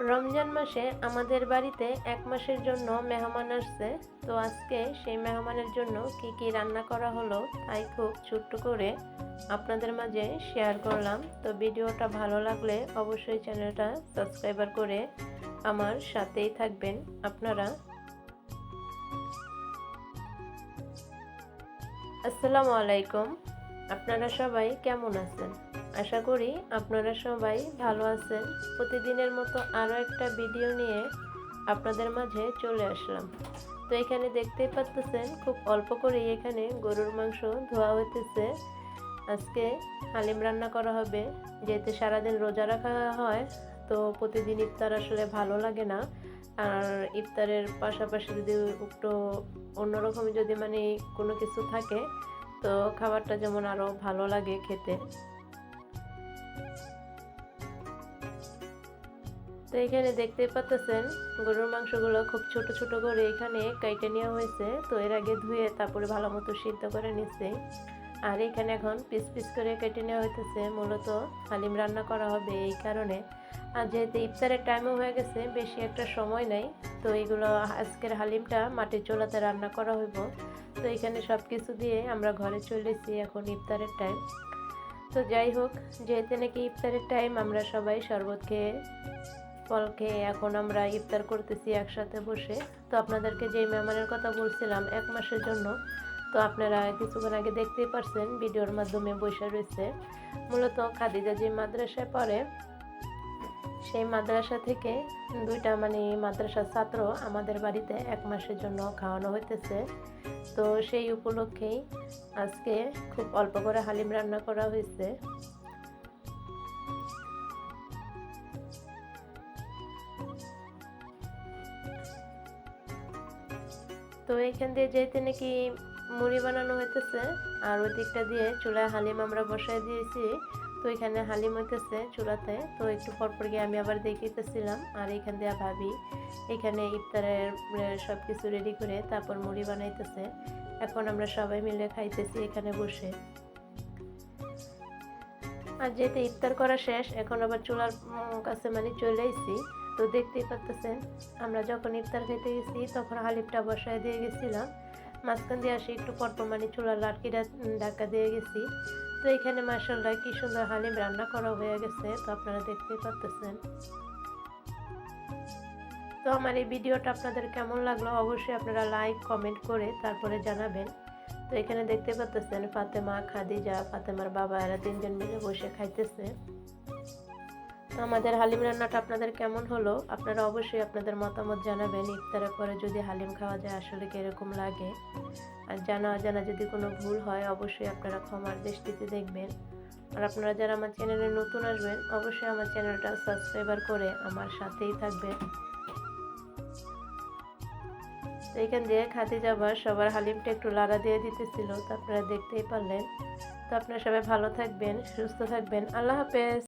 রমজান মাসে আমাদের বাড়িতে এক মাসের জন্য মেহমান আসছে। তো আজকে সেই মেহমানের জন্য কি কি রান্না করা হলো তাই খুব ছোট্ট করে আপনাদের মাঝে শেয়ার করলাম। তো ভিডিওটা ভালো লাগলে অবশ্যই চ্যানেলটা সাবস্ক্রাইবার করে আমার সাথেই থাকবেন আপনারা। আসসালামু আলাইকুম। আপনারা সবাই কেমন আছেন? আশা করি আপনারা সবাই ভালো আছেন। প্রতিদিনের মতো আরও একটা ভিডিও নিয়ে আপনাদের মাঝে চলে আসলাম। তো এখানে দেখতেই পাচ্তেছেন, খুব অল্প করেই এখানে গরুর মাংস ধোয়া হইতেছে। আজকে হালিম রান্না করা হবে। যেহেতু সারাদিন রোজা রাখা হয়, তো প্রতিদিন ইফতার আসলে ভালো লাগে না। আর ইফতারের পাশাপাশি যদি একটু অন্যরকম যদি মানে কোনো কিছু থাকে, তো খাবারটা যেমন আরও ভালো লাগে খেতে। তো এখানে দেখতে পাচ্ছেন গরুর মাংসগুলো খুব ছোট ছোট করে এখানে কাইটে নেওয়া হয়েছে। তো এর আগে ধুয়ে তারপরে ভালো মতো সিদ্ধ করে নিচ্ছে আর এখানে এখন পিস পিস করে কেটে নেওয়া হইতেছে। মূলত হালিম রান্না করা হবে এই কারণে। আর যেহেতু ইফতারের টাইমও হয়ে গেছে, বেশি একটা সময় নাই, তো এগুলো আজকের হালিমটা মাটির চুলাতে রান্না করা হইব। তো এখানে সব কিছু দিয়ে আমরা ঘরে চলেছি এখন ইফতারের টাইম তো যাই হোক, যেহেতু নাকি ইফতারের টাইম আমরা সবাই শরবত খেয়ে, ফল খেয়ে এখন আমরা ইফতার করতেছি একসাথে বসে। তো আপনাদেরকে যেই মেহমানের কথা বলছিলাম এক মাসের জন্য, তো আপনারা কিছুক্ষণ আগে দেখতেই পারছেন, ভিডিওর মাধ্যমে বসে রয়েছে। মূলত খাদিজা যে মাদ্রাসায় পড়ে সেই মাদ্রাসা থেকে দুইটা মানে মাদ্রাসার ছাত্র আমাদের বাড়িতে এক মাসের জন্য খাওয়ানো হইতেছে। তো সেই উপলক্ষেই আজকে খুব অল্প করে হালিম রান্না করা হয়েছে তো এইখান দিয়ে যেতে নাকি মুড়ি বানানো হইতেছে, আর ওই দিকটা দিয়ে চুলায় হালিম আমরা বসাই দিয়েছি। তো এখানে হালিম হইতেছে চুলাতে তো একটু পরপর গিয়ে আমি আবার দেখিতেছিলাম। আর এখান দিয়ে ভাবি, এখানে ইফতারের সব কিছু রেডি করে তারপর মুড়ি বানাইতেছে। এখন আমরা সবাই মিলে খাইতেছি এখানে বসে। আর যেহেতু ইফতার করা শেষ, এখন আবার চুলার কাছে মানে চলে আইছি। তো দেখতেই পারতেছেন, আমরা যখন ইফতার খেতে গেছি, তখন হালিমটা বসায় দিয়ে গেছিলাম। মাঝখান দিয়ে আসি একটু পরপর মানে চুলার লাটকিটা ধাক্কা দিয়ে গেছি। তো এখানে মার্শাল্লাহ কি সুন্দর হালিম রান্না করা হয়ে গেছে, তো আপনারা দেখতেই পারতেছেন। তো আমার এই ভিডিওটা আপনাদের কেমন লাগল অবশ্যই আপনারা লাইক, কমেন্ট করে তারপরে জানাবেন। তো এখানে দেখতে পাচ্তেছেন ফাতেমা, খাদিজা, ফাতেমার বাবা এরা তিনজন মিলে বসে খাইতেছে। আমাদের হালিম রান্নাটা আপনাদের কেমন হলো? আপনারা অবশ্যই আপনাদের মতামত জানাবেন। ইফতারের পরে যদি হালিম খাওয়া যায়, আসলে কীরকম লাগে? আর জানা অজানা যদি কোনো ভুল হয়, অবশ্যই আপনারা ক্ষমার দৃষ্টিতে দেখবেন। আর আপনারা যারা আমার চ্যানেলে নতুন আসবেন, অবশ্যই আমার চ্যানেলটা সাবস্ক্রাইবার করে আমার সাথেই থাকবেন। তো এখান দিয়ে খাতে যাবার সবার হালিমটা একটু লাড়া দিয়ে দিতেছিল, তো আপনারা দেখতেই পারলেন। তো আপনারা সবাই ভালো থাকবেন, সুস্থ থাকবেন। আল্লাহ হাফেজ।